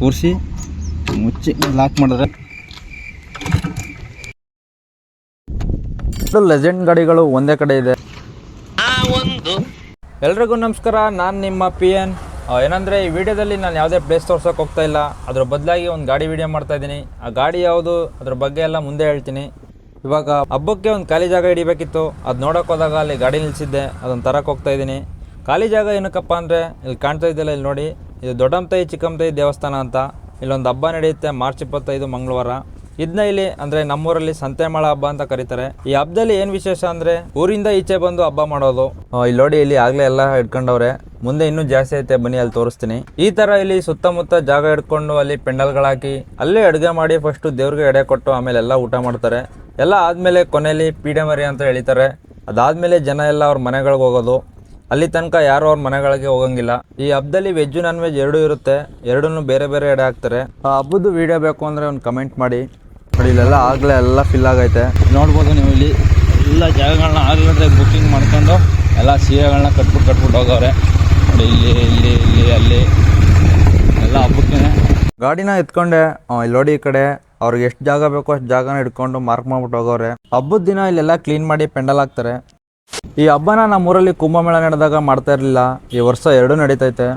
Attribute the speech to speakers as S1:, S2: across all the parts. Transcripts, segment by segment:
S1: ಕೂರಿಸಿ ಮುಚ್ಚಿ ಲಾಕ್ ಮಾಡಿದ್ರೆ. ಲೆಜೆಂಡ್ ಗಾಡಿಗಳು ಒಂದೇ ಕಡೆ ಇದೆ. ಎಲ್ರಿಗೂ ನಮಸ್ಕಾರ ನಾನು ನಿಮ್ಮ ಪಿ ಎನ್ ಏನಂದರೆ ಈ ವಿಡಿಯೋದಲ್ಲಿ ನಾನು ಯಾವುದೇ ಪ್ಲೇಸ್ ತೋರ್ಸೋಕೆ ಹೋಗ್ತಾ ಇಲ್ಲ. ಅದ್ರ ಬದಲಾಗಿ ಒಂದು ಗಾಡಿ ವಿಡಿಯೋ ಮಾಡ್ತಾ ಇದ್ದೀನಿ. ಆ ಗಾಡಿ ಯಾವುದು ಅದ್ರ ಬಗ್ಗೆ ಎಲ್ಲ ಮುಂದೆ ಹೇಳ್ತೀನಿ. ಇವಾಗ ಹಬ್ಬಕ್ಕೆ ಒಂದು ಖಾಲಿ ಜಾಗ ಹಿಡಿಬೇಕಿತ್ತು. ಅದು ನೋಡೋಕೆ ಹೋದಾಗ ಅಲ್ಲಿ ಗಾಡಿ ನಿಲ್ಲಿಸಿದ್ದೆ ಅದನ್ನು ತರಕ್ಕೆ ಹೋಗ್ತಾ ಇದ್ದೀನಿ. ಖಾಲಿ ಜಾಗ ಏನಕ್ಕಪ್ಪ ಅಂದರೆ ಇಲ್ಲಿ ಕಾಣ್ತಾ ಇದೆಯಲ್ಲ ಇಲ್ಲಿ ನೋಡಿ. ಇದು ದೊಡ್ಡಮತೈ ಚಿಕ್ಕಮತೈ ದೇವಸ್ಥಾನ ಅಂತ ಇಲ್ಲೊಂದು ಹಬ್ಬ ನಡೆಯುತ್ತೆ ಮಾರ್ಚ್ ಇಪ್ಪತ್ತೈದು ಮಂಗಳವಾರ. ಇದನ್ನ ಇಲ್ಲಿ ಅಂದ್ರೆ ನಮ್ಮೂರಲ್ಲಿ ಸಂತೆಮಾಳ ಹಬ್ಬ ಅಂತ ಕರೀತಾರೆ. ಈ ಹಬ್ಬದಲ್ಲಿ ಏನ್ ವಿಶೇಷ ಅಂದ್ರೆ ಊರಿಂದ ಈಚೆ ಬಂದು ಹಬ್ಬ ಮಾಡೋದು. ಇಲ್ಲಿ ನೋಡಿ, ಇಲ್ಲಿ ಆಗ್ಲೇ ಎಲ್ಲ ಹಿಡ್ಕೊಂಡವ್ರೆ ಮುಂದೆ ಇನ್ನೂ ಜಾಸ್ತಿ ಐತೆ, ಬನ್ನಿ ಅಲ್ಲಿ ತೋರಿಸ್ತೀನಿ. ಈ ತರ ಇಲ್ಲಿ ಸುತ್ತಮುತ್ತ ಜಾಗ ಹಿಡ್ಕೊಂಡು ಅಲ್ಲಿ ಪೆಂಡಲ್ಗಳಾಕಿ ಅಲ್ಲೇ ಅಡುಗೆ ಮಾಡಿ ಫಸ್ಟ್ ದೇವ್ರಿಗೆ ಎಡೆ ಕೊಟ್ಟು ಆಮೇಲೆ ಎಲ್ಲ ಊಟ ಮಾಡ್ತಾರೆ. ಎಲ್ಲ ಆದ್ಮೇಲೆ ಕೊನೆಯಲ್ಲಿ ಪೀಡೆ ಮರಿ ಅಂತ ಹೇಳಿತಾರೆ ಅದಾದ್ಮೇಲೆ ಜನ ಎಲ್ಲ ಅವ್ರ ಮನೆಗಳಿಗೆ ಹೋಗೋದು. ಅಲ್ಲಿ ತನಕ ಯಾರು ಅವ್ರ ಮನೆಗಳಿಗೆ ಹೋಗಂಗಿಲ್ಲ. ಈ ಹಬ್ಬದಲ್ಲಿ ವೆಜ್ ನಾನ್ ವೆಜ್ ಎರಡೂ ಇರುತ್ತೆ. ಎರಡನ್ನೂ ಬೇರೆ ಬೇರೆ ಎಡೆ ಹಾಕ್ತಾರೆ. ಆ ಹಬ್ಬದ ವಿಡಿಯೋ ಬೇಕು ಅಂದರೆ ಒಂದು ಕಮೆಂಟ್ ಮಾಡಿ. ನೋಡಿ, ಇಲ್ಲೆಲ್ಲ ಆಗಲೇ ಎಲ್ಲ ಫಿಲ್ ಆಗೈತೆ. ನೋಡ್ಬೋದು ನೀವು ಇಲ್ಲಿ. ಎಲ್ಲ ಜಾಗಗಳನ್ನ ಆಗಲೇ ಬುಕ್ಕಿಂಗ್ ಮಾಡ್ಕೊಂಡು ಎಲ್ಲ ಸೀರೆಗಳನ್ನ ಕಟ್ಬಿಟ್ಟು ಕಟ್ಬಿಟ್ಟು ಹೋಗವ್ರೆ. ನೋಡಿ, ಇಲ್ಲಿ ಇಲ್ಲಿ ಇಲ್ಲಿ, ಅಲ್ಲಿ. ಎಲ್ಲ ಹಬ್ಬಕ್ಕೆ ಗಾಡಿನ ಎತ್ಕೊಂಡೆ. ಇಲ್ಲಿ ನೋಡಿ ಈ ಕಡೆ. ಅವ್ರಿಗೆ ಎಷ್ಟು ಜಾಗ ಬೇಕೋ ಅಷ್ಟು ಜಾಗನ ಹಿಡ್ಕೊಂಡು ಮಾರ್ಕ್ ಮಾಡ್ಬಿಟ್ಟು ಹೋಗೋರೆ ಹಬ್ಬದ ದಿನ ಇಲ್ಲೆಲ್ಲ ಕ್ಲೀನ್ ಮಾಡಿ ಪೆಂಡಲ್ ಹಾಕ್ತಾರೆ. ಈ ಹಬ್ಬನ ನಮ್ಮೂರಲ್ಲಿ ಕುಂಭಮೇಳ ನಡೆದಾಗ ಮಾಡ್ತಾ ಇರಲಿಲ್ಲ. ಈ ವರ್ಷ ಎರಡು ನಡೀತೈತೆ.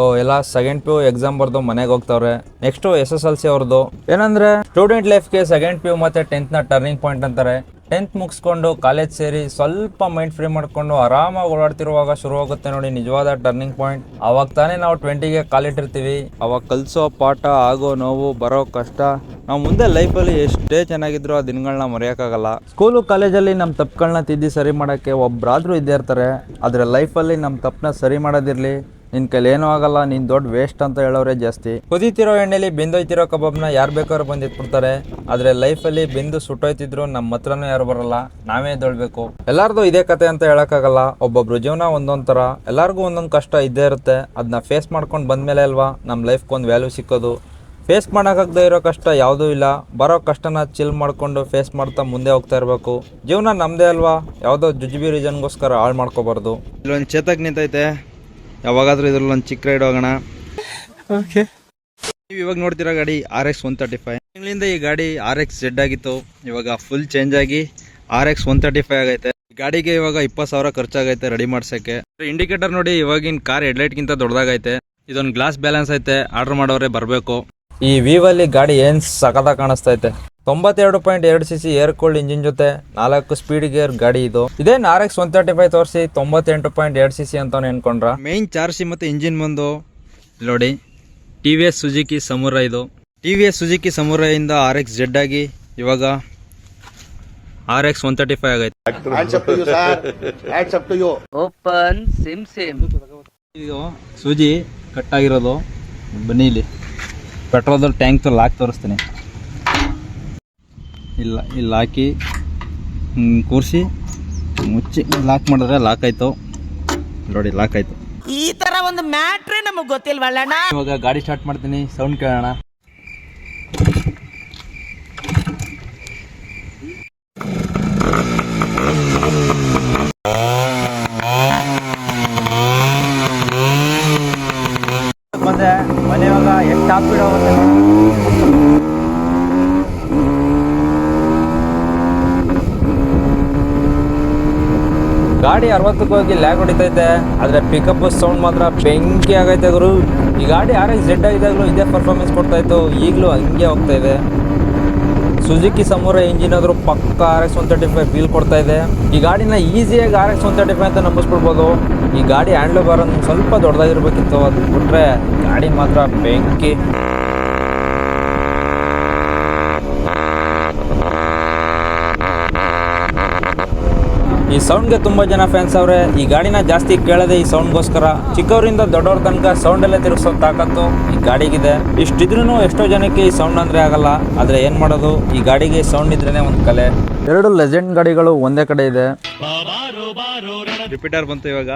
S1: ಓ, ಎಲ್ಲ ಸೆಕೆಂಡ್ ಪಿ ಯು ಎಕ್ಸಾಮ್ ಬರ್ದು ಮನೆಗೆ ಹೋಗ್ತಾವ್ರೆ. Next S S L C ಅವ್ರದ್ದು ಏನಂದ್ರೆ ಸ್ಟೂಡೆಂಟ್ ಲೈಫ್ಗೆ ಸೆಕೆಂಡ್ ಪಿ ಯು ಮತ್ತೆ ಟೆಂತ್ನ ಟರ್ನಿಂಗ್ ಪಾಯಿಂಟ್ ಅಂತಾರೆ. ಟೆಂತ್ ಮುಗಿಸ್ಕೊಂಡು ಕಾಲೇಜ್ ಸೇರಿ ಸ್ವಲ್ಪ ಮೈಂಡ್ ಫ್ರೀ ಮಾಡಿಕೊಂಡು ಆರಾಮಾಗಿ ಓಡಾಡ್ತಿರುವಾಗ ಶುರು ಆಗುತ್ತೆ ನೋಡಿ ನಿಜವಾದ ಟರ್ನಿಂಗ್ ಪಾಯಿಂಟ್ ಅವಾಗ ತಾನೇ ನಾವು ಟ್ವೆಂಟಿಗೆ ಕಾಲಿಟ್ಟಿರ್ತೀವಿ. ಅವಾಗ ಕಲಿಸೋ ಪಾಠ, ಆಗೋ ನೋವು, ಬರೋ ಕಷ್ಟ, ನಾವು ಮುಂದೆ ಲೈಫಲ್ಲಿ ಎಷ್ಟೇ ಚೆನ್ನಾಗಿದ್ರು ಆ ದಿನಗಳನ್ನ ಮರೆಯೋಕ್ಕಾಗಲ್ಲ. ಸ್ಕೂಲು ಕಾಲೇಜಲ್ಲಿ ನಮ್ಮ ತಪ್ಪುಗಳನ್ನ ತಿದ್ದಿ ಸರಿ ಮಾಡೋಕ್ಕೆ ಒಬ್ಬರಾದರೂ ಇದ್ದೇ ಇರ್ತಾರೆ. ಆದರೆ ಲೈಫಲ್ಲಿ ನಮ್ಮ ತಪ್ಪನ್ನ ಸರಿ ಮಾಡೋದಿರಲಿ. ನಿನ್ ಕೈಲಿ ಏನೂ ಆಗಲ್ಲ, ನೀನ್ ದೊಡ್ಡ ವೇಸ್ಟ್ ಅಂತ ಹೇಳೋರೇ ಜಾಸ್ತಿ. ಕುದೀತಿರೋ ಎಣ್ಣೆಲಿ ಬೆಂದೋಯ್ತಿರೋ ನ ಯಾರು ಬೇಕಾದ್ರೂ ಬಂದು ಆದ್ರೆ ಲೈಫಲ್ಲಿ ಬೆಂದು ಸುಟ್ಟೋಯ್ತಿದ್ರು ನಮ್ಮ ಹತ್ರನೂ ಯಾರು ಬರಲ್ಲ, ನಾವೇ ದೊಳ್ಬೇಕು ಎಲ್ಲಾರ್ದು ಇದೇ ಕತೆ ಅಂತ ಹೇಳಕ್ಕಾಗಲ್ಲ, ಒಬ್ಬೊಬ್ರು ಜೀವನ ಒಂದೊಂದ್ ತರ. ಎಲ್ಲಾರ್ಗೂ ಒಂದೊಂದು ಕಷ್ಟ ಇದ್ದೇ ಇರುತ್ತೆ ಅದನ್ನ ಫೇಸ್ ಮಾಡ್ಕೊಂಡು ಬಂದ್ಮೇಲೆ ಅಲ್ವಾ ನಮ್ಮ ಲೈಫ್ಗೆ ಒಂದು ವ್ಯಾಲ್ಯೂ ಸಿಕ್ಕೋದು. ಫೇಸ್ ಮಾಡೋಕ್ಕಾಗದೇ ಇರೋ ಕಷ್ಟ ಯಾವುದೂ ಇಲ್ಲ, ಬರೋ ಕಷ್ಟನ ಚಿಲ್ ಮಾಡ್ಕೊಂಡು ಫೇಸ್ ಮಾಡ್ತಾ ಮುಂದೆ ಹೋಗ್ತಾ ಇರಬೇಕು. ಜೀವನ ನಮ್ಮದೇ ಅಲ್ವಾ, ಯಾವುದೋ ಜುಜುಬಿ ರೀಸನ್ಗೋಸ್ಕರ ಹಾಳು ಮಾಡ್ಕೋಬಾರ್ದು. ಇಲ್ಲೊಂದು ಚೇತಕ್ ನಿಂತೈತೆ. ಯಾವಾಗಾದ್ರೂ ಇದ್ರಲ್ಲಿ ಒಂದು ಚಿಕ್ಕ ರೈಡ್ ಹೋಗೋಣ. ಓಕೆ ನೀವು ಇವಾಗ ನೋಡ್ತಿರೋ ಗಾಡಿ R X one thirty five ತಿಂಗಳಿಂದ ಈ ಗಾಡಿ ಆರ್ ಎಕ್ಸ್ ಜೆಡ್ ಆಗಿತ್ತು. ಇವಾಗ ಫುಲ್ ಚೇಂಜ್ ಆಗಿ R X one thirty five ಆಗೈತೆ. ಈ ಗಾಡಿಗೆ ಇವಾಗ ಇಪ್ಪತ್ತು ಸಾವಿರ ಖರ್ಚಾಗೈತೆ ರೆಡಿ ಮಾಡ್ಸೋಕ್ಕೆ. ಇಂಡಿಕೇಟರ್ ನೋಡಿ ಇವಾಗಿನ ಕಾರ್ ಹೆಡ್ಲೈಟ್ಗಿಂತ ದೊಡ್ಡದಾಗೈತೆ. ಇದೊಂದು ಗ್ಲಾಸ್ ಬ್ಯಾಲೆನ್ಸ್ ಐತೆ. ಆರ್ಡರ್ ಮಾಡೋರೆ ಬರಬೇಕು. ಈ ವಿವಲ್ಲಿ ಗಾಡಿ ಏನು ಸಖತ ಕಾಣಿಸ್ತೈತೆ ತೊಂಬತ್ತೆರಡು ಪಾಯಿಂಟ್ ಎರಡು C C air cooled engine ಜೊತೆ ನಾಲ್ಕು ಸ್ಪೀಡ್ ಗೇರ್ ಗಾಡಿ ಇದು. ಇದೇನ್ R X one thirty five ತೋರಿಸಿ ತೊಂಬತ್ತೆಂಟು ಪಾಯಿಂಟ್ ಎರಡು ಸಿ ಸಿ ಅಂತ ಅನ್ಕೊಂಡ್ರ ಮೇನ್ ಚಾರ್ಜಿ ಮತ್ತು ಮತ್ತೆ ಇಂಜಿನ್ ಬಂದು ಇಲ್ಲಿ ನೋಡಿ T V S Suzuki Samurai ಇದು. ಟಿ ವಿ ಎಸ್ ಸುಜುಕಿ ಸಮುರಯಿಂದ ಆರ್ ಎಕ್ಸ್ ಜೆಡ್ ಆಗಿ ಇವಾಗ R X one thirty five ಆಗೈತೆ.
S2: ಓಪನ್ ಸಿಮ್ ಸಿಮ್
S1: ಇದು ಸುಜಿ ಕಟ್ ಆಗಿರೋದು ಬನ್ನಿ ಇಲ್ಲಿ. ಪೆಟ್ರೋಲ್ದಲ್ಲಿ ಟ್ಯಾಂಕ್ ಲಾಕ್ ತೋರಿಸ್ತೀನಿ. ಇಲ್ಲ ಇಲ್ಲಿ ಹಾಕಿ ಕೂರಿಸಿ ಮುಚ್ಚಿ ಲಾಕ್ ಮಾಡಿದ್ರೆ ಲಾಕ್ ಆಯಿತು. ನೋಡಿ ಲಾಕ್ ಆಯ್ತು.
S2: ಈ ತರ ಒಂದು ಮ್ಯಾಟ್ರೇ ನಮಗೆ ಗೊತ್ತಿಲ್ವಾ
S1: ಇವಾಗ ಗಾಡಿ ಸ್ಟಾರ್ಟ್ ಮಾಡ್ತೀನಿ. ಸೌಂಡ್ ಕೇಳೋಣ. ಬಂದೆ ಮನೆ ಇವಾಗ ಎಷ್ಟು ಹಾಕ್ಬಿಡೋ ಗಾಡಿ ಅರವತ್ತಕ್ಕೆ ಹೋಗಿ ಲ್ಯಾಗ್ ಹೊಡಿತೈತೆ, ಆದರೆ ಪಿಕಪ್ ಸೌಂಡ್ ಮಾತ್ರ ಬೆಂಕಿ ಆಗೈತೆ ಗುರು. ಈ ಗಾಡಿ ಆರ್ ಜೆಡ್ ಆಗಿದಾಗಲೂ ಇದೇ ಪರ್ಫಾರ್ಮೆನ್ಸ್ ಕೊಡ್ತಾ ಇತ್ತು, ಈಗಲೂ ಹಂಗೆ ಹೋಗ್ತಾ ಇದೆ. ಸುಜುಕಿ ಸಮೂರ ಇಂಜಿನ್ ಆದರೂ ಪಕ್ಕ R X one thirty five feel ಕೊಡ್ತಾ ಇದೆ. ಈ ಗಾಡಿನ ಈಸಿಯಾಗಿ R X one thirty five ಅಂತ ನಂಬಿಸ್ಬಿಡ್ಬೋದು. ಈ ಗಾಡಿ ಹ್ಯಾಂಡ್ಲ್ ಬಾರ್ ಸ್ವಲ್ಪ ದೊಡ್ಡದಾಗಿರ್ಬೇಕಿತ್ತು, ಅದು ಬಿಟ್ಟರೆ ಗಾಡಿ ಮಾತ್ರ ಬೆಂಕಿ. ಸೌಂಡ್ಗೆ ತುಂಬ ಜನ ಫ್ಯಾನ್ಸ್ ಅವ್ರೆ ಈ ಗಾಡಿನ ಜಾಸ್ತಿ ಕೇಳದೆ ಈ ಸೌಂಡ್ಗೋಸ್ಕರ ಚಿಕ್ಕವರಿಂದ ದೊಡ್ಡವ್ರ ತನಕ ಸೌಂಡ್ ಎಲ್ಲ ತಿರುಗಿಸೋ ತಾಕತ್ತು ಈ ಗಾಡಿಗಿದೆ. ಇಷ್ಟಿದ್ರೂ ಎಷ್ಟೋ ಜನಕ್ಕೆ ಈ ಸೌಂಡ್ ಅಂದ್ರೆ ಆಗಲ್ಲ ಆದ್ರೆ ಏನ್ ಮಾಡೋದು? ಈ ಗಾಡಿಗೆ ಸೌಂಡ್ ಇದ್ರೇನೆ ಒಂದು ಕಲೆ. ಎರಡು ಲೆಜೆಂಡ್ ಗಾಡಿಗಳು ಒಂದೇ ಕಡೆ ಇದೆ. ರಿಪೀಟರ್ ಬಂತು ಇವಾಗ.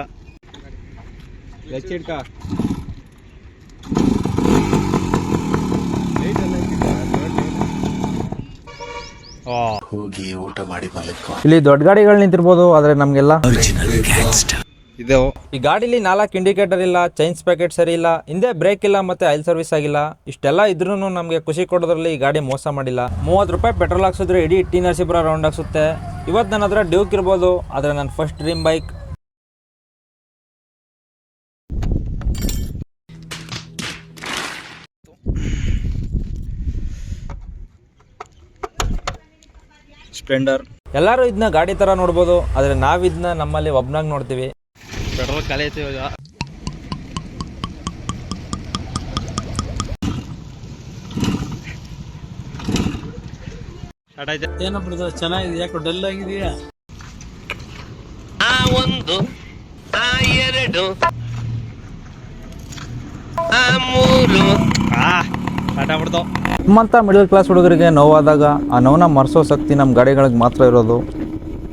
S3: ಹೋಗಿ ಊಟ ಮಾಡಿ
S1: ಇಲ್ಲಿ ದೊಡ್ಡ ಗಾಡಿಗಳು ನಿಂತಿರ್ಬೋದು ಆದ್ರೆ ನಮ್ಗೆಲ್ಲ
S4: ಇದೆ.
S1: ಈ ಗಾಡಿಲಿ ನಾಲ್ಕು ಇಂಡಿಕೇಟರ್ ಇಲ್ಲ ಚೈನ್ಸ್ ಪ್ಯಾಕೆಟ್ ಸರಿ ಇಲ್ಲ ಹಿಂದೆ ಬ್ರೇಕ್ ಇಲ್ಲ ಮತ್ತೆ ಆಯಿಲ್ ಸರ್ವಿಸ್ ಆಗಿಲ್ಲ. ಇಷ್ಟೆಲ್ಲ ಇದ್ರೂ ನಮಗೆ ಖುಷಿ ಕೊಡೋದ್ರಲ್ಲಿ ಈ ಗಾಡಿ ಮೋಸ ಮಾಡಿಲ್ಲ. ಮೂವತ್ತು ರೂಪಾಯಿ ಪೆಟ್ರೋಲ್ ಹಾಕ್ಸಿದ್ರೆ ಇಡೀ ಟಿ ನರಸೀಪುರ ರೌಂಡ್ ಹಾಕ್ಸುತ್ತೆ. ಇವತ್ತು ನನ್ನ ಹತ್ರ ಡ್ಯೂಕ್ ಇರ್ಬೋದು ಆದರೆ ನನ್ನ ಫಸ್ಟ್ ಡ್ರೀಮ್ ಬೈಕ್
S4: ಸ್ಪ್ಲೆಂಡರ್
S1: ಎಲ್ಲರೂ ಇದನ್ನ ಗಾಡಿ ತರ ನೋಡ್ಬೋದು ಆದರೆ ನಾವು ಇದನ್ನ ನಮ್ಮಲ್ಲಿ ಒಬ್ನಾಗ್ ನೋಡ್ತೀವಿ.
S4: ಪೆಟ್ರೋಲ್ ಖಾಲಿ ಐತಿ ಇವಾಗ.
S5: ಏನಪ್ಪ ಚೆನ್ನಾಗಿದೆ ಯಾಕೋ ಡಲ್ ಆಗಿದೆಯಾ?
S2: ಆ ಒಂದು ಆ ಎರಡು ಆ ಮೂರು.
S4: ಆ ಸ್ಟಾರ್ಟ್ ಆಗ್ಬಿಡ್ತಾವ
S1: ನಮ್ಮಂಥ ಮಿಡಲ್ ಕ್ಲಾಸ್ ಹುಡುಗರಿಗೆ ನೋವಾದಾಗ ಆ ನೋವನ್ನ ಮರೆಸೋ ಶಕ್ತಿ ನಮ್ಮ ಗಾಡಿಗಳಿಗೆ ಮಾತ್ರ ಇರೋದು.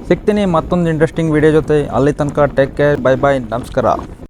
S1: ಸಿಗ್ತೀನಿ ಮತ್ತೊಂದು ಇಂಟ್ರೆಸ್ಟಿಂಗ್ ವಿಡಿಯೋ ಜೊತೆ. ಅಲ್ಲಿ ತನಕ ಟೇಕ್ ಕೇರ್ ಬೈ ಬೈ ನಮಸ್ಕಾರ.